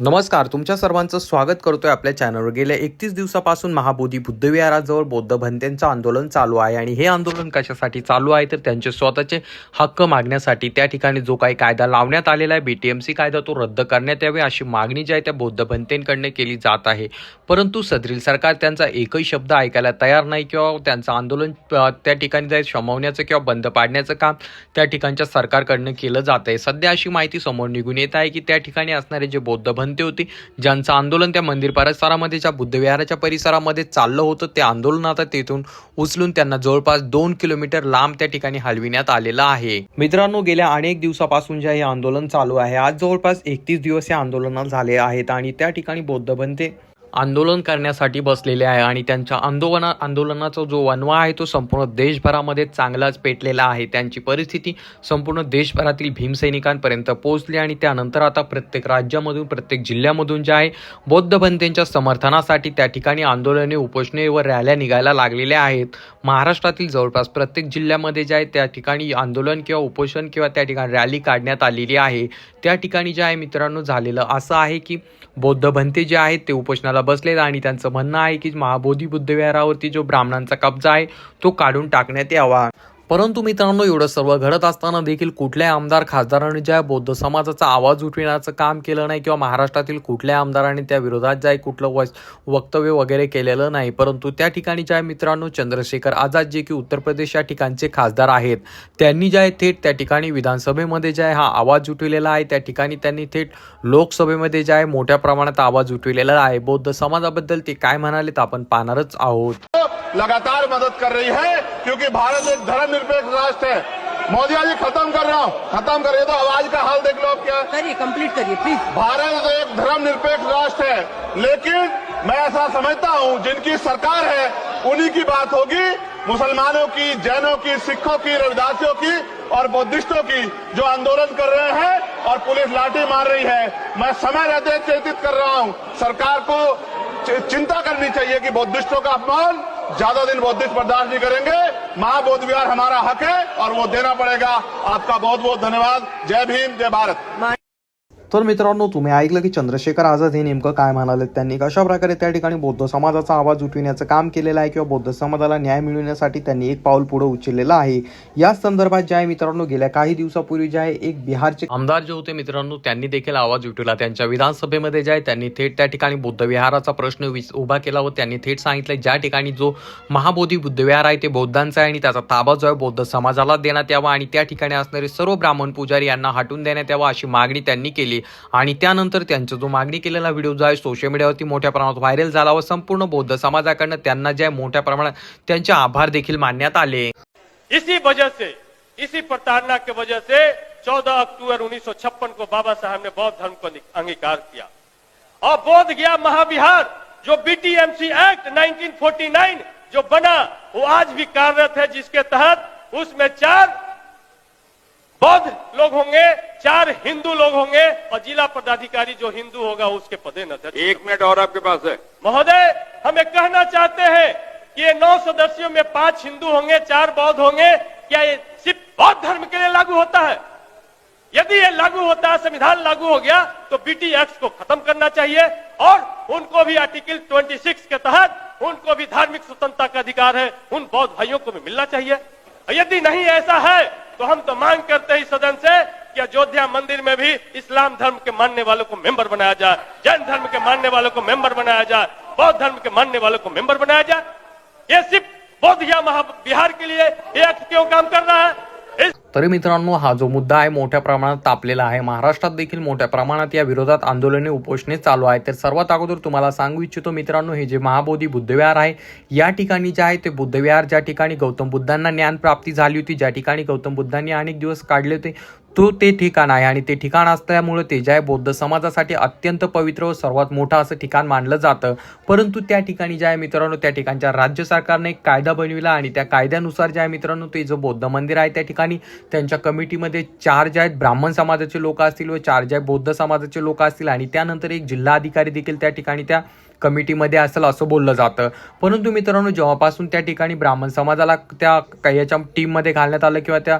नमस्कार तुमच्या सर्वांचं स्वागत करतोय आपल्या चॅनलवर गेल्या एकतीस दिवसापासून महाबोधी बुद्धविहाराजवळ बौद्ध भंत्यांचं आंदोलन चालू आहे आणि हे आंदोलन कशासाठी चालू आहे तर त्यांचे स्वतःचे हक्क मागण्यासाठी त्या ठिकाणी जो काही कायदा लावण्यात आलेला आहे बी टी एम सी कायदा तो रद्द करण्यात यावे अशी मागणी जी आहे त्या बौद्ध भंतेंकडनं केली जात आहे. परंतु सदरील सरकार त्यांचा एकही शब्द ऐकायला तयार नाही किंवा त्यांचं आंदोलन त्या ठिकाणी जाय शमवण्याचं किंवा बंद पाडण्याचं काम त्या ठिकाणच्या सरकारकडनं केलं जात आहे. सध्या अशी माहिती समोर निघून येत आहे की त्या ठिकाणी असणारे जे बौद्ध भंते होते. ज्यांचं आंदोलन त्या मंदिर परिसरामध्ये ज्या बुद्धविहाराच्या परिसरामध्ये चाललं होतं ते आंदोलन आता तेथून उचलून त्यांना जवळपास दोन किलोमीटर लांब त्या ठिकाणी हलविण्यात आलेलं आहे. मित्रांनो गेल्या अनेक दिवसापासून जे हे आंदोलन चालू आहे आज जवळपास एकतीस दिवस हे आंदोलनात झाले आहेत आणि त्या ठिकाणी बौद्ध भंते आंदोलन करण्यासाठी बसलेले आहे आणि त्यांच्या आंदोलना आंदोलनाचा जो वनवा आहे तो संपूर्ण देशभरामध्ये चांगलाच पेटलेला आहे. त्यांची परिस्थिती संपूर्ण देशभरातील भीमसैनिकांपर्यंत पोहोचली आणि त्यानंतर आता प्रत्येक राज्यामधून प्रत्येक जिल्ह्यामधून जे आहे बौद्ध भंतेंच्या समर्थनासाठी त्या ठिकाणी आंदोलने उपोषणे व रॅल्या निघायला लागलेल्या आहेत. महाराष्ट्रातील जवळपास प्रत्येक जिल्ह्यामध्ये जे आहे त्या ठिकाणी आंदोलन किंवा उपोषण किंवा त्या ठिकाणी रॅली काढण्यात आलेली आहे. त्या ठिकाणी जे आहे मित्रांनो झालेलं असं आहे की बौद्ध भंते जे आहेत ते उपोषणाला बसलेत आणि त्यांचं म्हणणं आहे की महाबोधी बुद्धविहारावरती जो ब्राह्मणांचा कब्जा आहे तो काढून टाकण्यात यावा. परंतु मित्रांनो एवढं सर्व घडत असताना देखील कुठल्याही आमदार खासदारांनी ज्या बौद्ध समाजाचा आवाज उठविण्याचं काम केलं नाही किंवा महाराष्ट्रातील कुठल्याही आमदारांनी त्या विरोधात जे आहे कुठलं वस वक्तव्य वगैरे केलेलं नाही. परंतु त्या ठिकाणी ज्या मित्रांनो चंद्रशेखर आझाद जे की उत्तर प्रदेश या ठिकाणचे खासदार आहेत त्यांनी जे आहे थेट त्या ठिकाणी विधानसभेमध्ये जे आहे हा आवाज उठविलेला आहे. त्या ठिकाणी त्यांनी थेट लोकसभेमध्ये जे आहे मोठ्या प्रमाणात आवाज उठविलेला आहे. बौद्ध समाजाबद्दल ते काय म्हणालेत आपण पाहणारच आहोत. लगातार मदद कर रही है क्योंकि भारत एक धर्मनिरपेक्ष राष्ट्र है। मोदिया जी खत्म कर रहा हूँ। खत्म कर रही तो आवाज़ का हाल देख लो अब क्या। करिए कंप्लीट करिए प्लीज़ भारत एक धर्मनिरपेक्ष राष्ट्र है लेकिन मैं ऐसा समझता हूँ जिनकी सरकार है उन्हीं की बात होगी। मुसलमानों की जैनों की सिखों की रविदासियों की और बुद्धिस्टों की जो आंदोलन कर रहे हैं और पुलिस लाठी मार रही है। मैं समय रहते चेतित कर रहा हूँ। सरकार को चिंता करनी चाहिए कि बुद्धिस्टों का अपमान ज्यादा दिन बौद्धिक बर्दाश्त नहीं करेंगे महाबोध विहार हमारा हक है और वो देना पड़ेगा। आपका बहुत बहुत धन्यवाद। जय भीम जय भारत। तर मित्रांनो तुम्ही ऐकलं की चंद्रशेखर आझाद हे नेमकं काय म्हणाले त्यांनी कशा प्रकारे त्या ठिकाणी बौद्ध समाजाचा आवाज उठविण्याचं काम केलेलं आहे किंवा बौद्ध समाजाला न्याय मिळवण्यासाठी त्यांनी एक पाऊल पुढे उचललेलं आहे? या संदर्भात जे आहे मित्रांनो गेल्या काही दिवसापूर्वी जे आहे एक बिहारचे आमदार जे होते मित्रांनो त्यांनी देखील आवाज उठवला. त्यांच्या विधानसभेमध्ये जे आहे त्यांनी थेट त्या ठिकाणी बुद्ध विहाराचा प्रश्न उभा केला व त्यांनी थेट सांगितलं ज्या ठिकाणी जो महाबोधी बुद्धविहार आहे ते बौद्धांचा आहे आणि त्याचा ताबा जो आहे बौद्ध समाजाला देण्यात यावा आणि त्या ठिकाणी असणारे सर्व ब्राह्मण पुजारी यांना हटून देण्यात यावा अशी मागणी त्यांनी केली. आणि त्यानंतर त्यांचा जो मागणी केलेला व्हिडिओ जो आहे सोशल मीडियावरती मोठ्या प्रमाणात व्हायरल झाला व संपूर्ण बौद्ध समाजाकडनं त्यांना जे मोठ्या प्रमाणात त्यांचे आभार देखील मानण्यात आले. इसी वजह से इसी प्रताड़ना के वजह से 14 अक्टूबर 1956 को बाबा साहब ने बौद्ध धर्म को अंगीकार किया। और बोध गया महाविहार जो बीटीएमसी एक्ट 1949 जो बना वो आज भी कार्यरत है जिसके तहत उसमें चार बौद्ध लोग होंगे चार हिंदू लोग होंगे और जिला पदाधिकारी जो हिंदू होगा उसके पदे नज़र एक मिनट और आपके पास है। महोदय हम ये कहना चाहते हैं कि ये नौ सदस्यों में पाँच हिंदू होंगे चार बौद्ध होंगे क्या ये सिर्फ़ बौद्ध धर्म के लिए लागू होता है? यदि ये लागू होता है संविधान लागू हो गया तो बीटी एक्ट को खत्म करना चाहिए और उनको भी आर्टिकल 26 के तहत उनको भी धार्मिक स्वतंत्रता का अधिकार है उन बौद्ध भाइयों को भी मिलना चाहिए। यदि नहीं ऐसा है तो हम तो मांग करते हैं सदन से कि अयोध्या मंदिर में भी इस्लाम धर्म के मानने वालों को मेंबर बनाया जाए, जैन धर्म के मानने वालों को मेंबर बनाया जाए, बौद्ध धर्म के मानने वालों को मेंबर बनाया जाए। ये सिर्फ़ बौद्ध या महा, बिहार के लिए ये क्यों काम कर रहा है। तरी मित्रांनो हा जो मुद्दा आहे मोठ्या प्रमाणात तापलेला आहे. महाराष्ट्रात देखील मोठ्या प्रमाणात या विरोधात आंदोलने उपोषणे चालू आहेत. तर सर्वात अगोदर तुम्हाला सांगू इच्छितो मित्रांनो हे जे महाबोधी बुद्धविहार आहे या ठिकाणी जे आहे ते बुद्धविहार ज्या ठिकाणी गौतम बुद्धांना ज्ञान प्राप्ती झाली होती ज्या ठिकाणी गौतम बुद्धांनी अनेक दिवस काढले होते तो ते ठिकाण आहे आणि ते ठिकाण असल्यामुळे ते जय आहे बौद्ध समाजासाठी अत्यंत पवित्र व सर्वात मोठं असं ठिकाण मानलं जातं. परंतु त्या ठिकाणी ज्या आहे मित्रांनो त्या ठिकाणच्या राज्य सरकारने एक कायदा बनविला आणि त्या कायद्यानुसार जे आहे मित्रांनो ते जो बौद्ध मंदिर आहे त्या ठिकाणी त्यांच्या कमिटीमध्ये चार जे आहेत. ब्राह्मण समाजाचे लोक असतील व चार जे बौद्ध समाजाचे लोक असतील आणि त्यानंतर एक जिल्हा अधिकारी देखील त्या ठिकाणी त्या कमिटीमध्ये असेल असं बोललं जातं. परंतु मित्रांनो जेव्हापासून त्या ठिकाणी ब्राह्मण समाजाला त्या याच्या टीममध्ये घालण्यात आलं किंवा त्या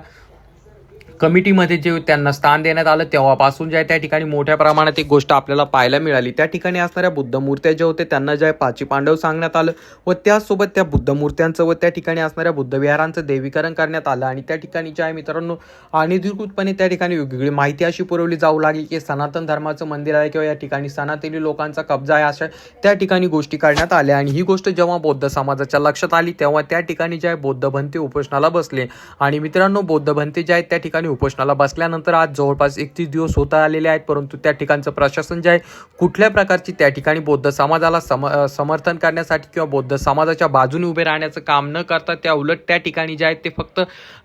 कमिटीमध्ये जे त्यांना स्थान देण्यात आलं तेव्हापासून जे आहे त्या ठिकाणी मोठ्या प्रमाणात एक गोष्ट आपल्याला पाहायला मिळाली. त्या ठिकाणी असणाऱ्या बुद्ध मूर्त्या ज्या होत्या त्यांना जे आहे पाची पांडव सांगण्यात आलं व त्यासोबत त्या बुद्ध मूर्त्यांचं व त्या ठिकाणी असणाऱ्या बुद्धविहारांचं देवीकरण करण्यात आलं आणि त्या ठिकाणी जे आहे मित्रांनो अनधिकृतपणे त्या ठिकाणी वेगवेगळी माहिती अशी पुरवली जाऊ लागली की सनातन धर्माचं मंदिर आहे किंवा या ठिकाणी सनातनी लोकांचा कब्जा आहे अशा त्या ठिकाणी गोष्टी करण्यात आल्या आणि ही गोष्ट जेव्हा बौद्ध समाजाच्या लक्षात आली तेव्हा त्या ठिकाणी जे आहे बौद्ध भंते उपोषणाला बसले. आणि मित्रांनो बौद्ध भंते जे आहेत त्या ठिकाणी उपोषणाला बसल्यानंतर आज जवळपास एकतीस दिवस होता आलेले आहेत परंतु त्या ठिकाणचं प्रशासन जे आहे कुठल्या प्रकारची त्या ठिकाणी बौद्ध समाजाला सम समर्थन करण्यासाठी किंवा बौद्ध समाजाच्या बाजूने उभे राहण्याचं काम न करता त्या उलट त्या ठिकाणी जे आहेत ते फक्त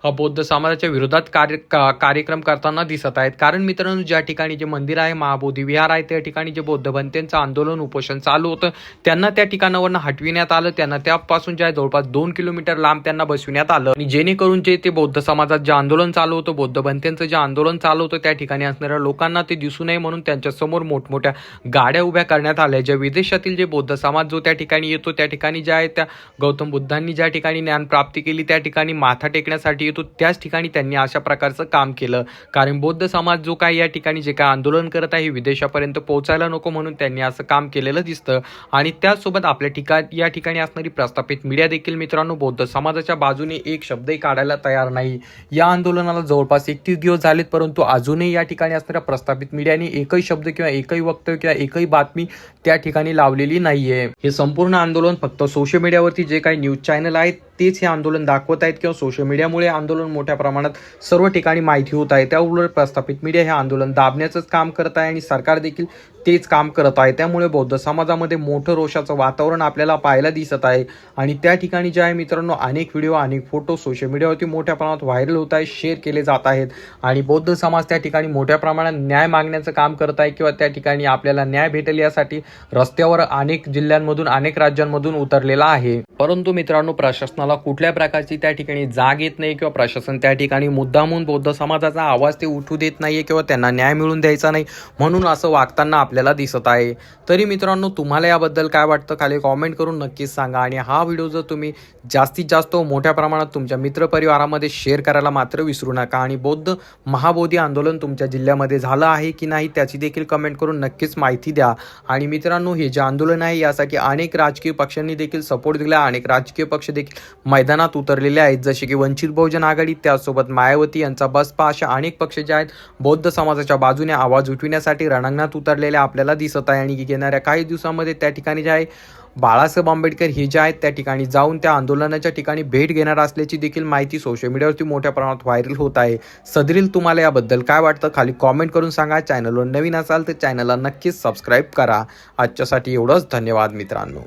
बौद्ध समाजाच्या विरोधात कार्य का- कार्यक्रम करताना दिसत आहेत. कारण मित्रांनो ज्या ठिकाणी जे मंदिर आहे महाबोधी विहार आहे त्या ठिकाणी जे बौद्ध बनतेंचं आंदोलन उपोषण चालू होतं त्यांना त्या ठिकाणावरनं हटविण्यात आलं त्यांना त्यापासून जे आहे जवळपास दोन किलोमीटर लांब त्यांना बसविण्यात आलं. आणि जेणेकरून जे ते बौद्ध समाजात जे आंदोलन चालू होतं बौद्ध भंतेंचं जे आंदोलन चालू होतं त्या ठिकाणी असणाऱ्या लोकांना ते दिसू नये म्हणून त्यांच्यासमोर मोठमोठ्या गाड्या उभ्या करण्यात आल्या. ज्या विदेशातील जे बौद्ध समाज जो त्या ठिकाणी येतो त्या ठिकाणी ज्या आहे त्या गौतम बुद्धांनी ज्या ठिकाणी ज्ञान प्राप्ती केली त्या ठिकाणी माथा टेकण्यासाठी येतो. त्याच ठिकाणी त्यांनी अशा प्रकारचं काम केलं. कारण बौद्ध समाज जो काही या ठिकाणी जे काय आंदोलन करत आहे विदेशापर्यंत पोहोचायला नको म्हणून त्यांनी असं काम केलेलं दिसतं. आणि त्याचसोबत आपल्या ठिकाण या ठिकाणी असणारी प्रस्थापित मीडिया देखील मित्रांनो बौद्ध समाजाच्या बाजूने एक शब्दही काढायला तयार नाही. या आंदोलनाला जवळपास एकतीस दिवस झालेत परंतु अजूनही या ठिकाणी असणाऱ्या प्रस्थापित मीडियाने एकही शब्द किंवा एकही वक्तव्य किंवा एकही बातमी त्या ठिकाणी लावलेली नाहीये. हे संपूर्ण आंदोलन फक्त सोशल मीडियावरती जे काही न्यूज चॅनल आहेत तेच हे आंदोलन दाखवत आहेत किंवा सोशल मीडियामुळे आंदोलन मोठ्या प्रमाणात सर्व ठिकाणी माहिती होत आहे. त्याउलट प्रस्थापित मीडिया हे आंदोलन दाबण्याचंच काम करत आहे आणि सरकार देखील तेच काम करत आहे. त्यामुळे बौद्ध समाजामध्ये मोठं रोषाचं वातावरण आपल्याला पाहायला दिसत आहे. आणि त्या ठिकाणी जे आहे मित्रांनो अनेक व्हिडिओ अनेक फोटो सोशल मीडियावरती मोठ्या प्रमाणात व्हायरल होत आहे शेअर केले जात आहे आहेत. आणि बौद्ध समाज त्या ठिकाणी मोठ्या प्रमाणात न्याय मागण्याचं काम करत आहे किंवा त्या ठिकाणी आपल्याला न्याय भेटेल यासाठी रस्त्यावर अनेक जिल्ह्यांमधून अनेक राज्यांमधून उतरलेला आहे. परंतु मित्रांनो प्रशासनाला कुठल्या प्रकारची त्या ठिकाणी जाग येत नाही किंवा प्रशासन त्या ठिकाणी मुद्दामून बौद्ध समाजाचा आवाज ते उठू देत नाहीये किंवा त्यांना न्याय मिळून द्यायचा नाही म्हणून असं वागताना आपल्याला दिसत आहे. तरी मित्रांनो तुम्हाला याबद्दल काय वाटतं? खाली कॉमेंट करून नक्कीच सांगा. आणि हा व्हिडिओ जर तुम्ही जास्तीत जास्त मोठ्या प्रमाणात तुमच्या मित्रपरिवारामध्ये शेअर करायला मात्र विसरू नका. आणि बौद्ध महाबोधी आंदोलन तुमच्या जिल्ह्यामध्ये झालं आहे की नाही त्याची देखील कमेंट करून नक्कीच माहिती द्या. आणि मित्रांनो हे जे आंदोलन आहे यासाठी अनेक राजकीय पक्षांनी देखील सपोर्ट दिला अनेक राजकीय पक्ष देखील मैदानात उतरलेले आहेत. जसे की वंचित बहुजन आघाडी त्यासोबत मायावती यांचा बसपा अशा अनेक पक्ष जे आहेत बौद्ध समाजाच्या बाजूने आवाज उठविण्यासाठी रणांगणात उतरलेले आपल्याला दिसत आहे. आणि येणाऱ्या काही दिवसामध्ये त्या ठिकाणी जे आहे बाळासाहेब आंबेडकर हे जे आहेत त्या ठिकाणी जाऊन त्या आंदोलनाच्या ठिकाणी भेट घेणार असल्याची देखील माहिती सोशल मीडियावरती मोठ्या प्रमाणात व्हायरल होत आहे. सदरील तुम्हाला याबद्दल काय वाटतं? खाली कॉमेंट करून सांगा. चॅनलवर नवीन असाल तर चॅनलला नक्कीच सबस्क्राईब करा. आजच्यासाठी एवढंच. धन्यवाद मित्रांनो.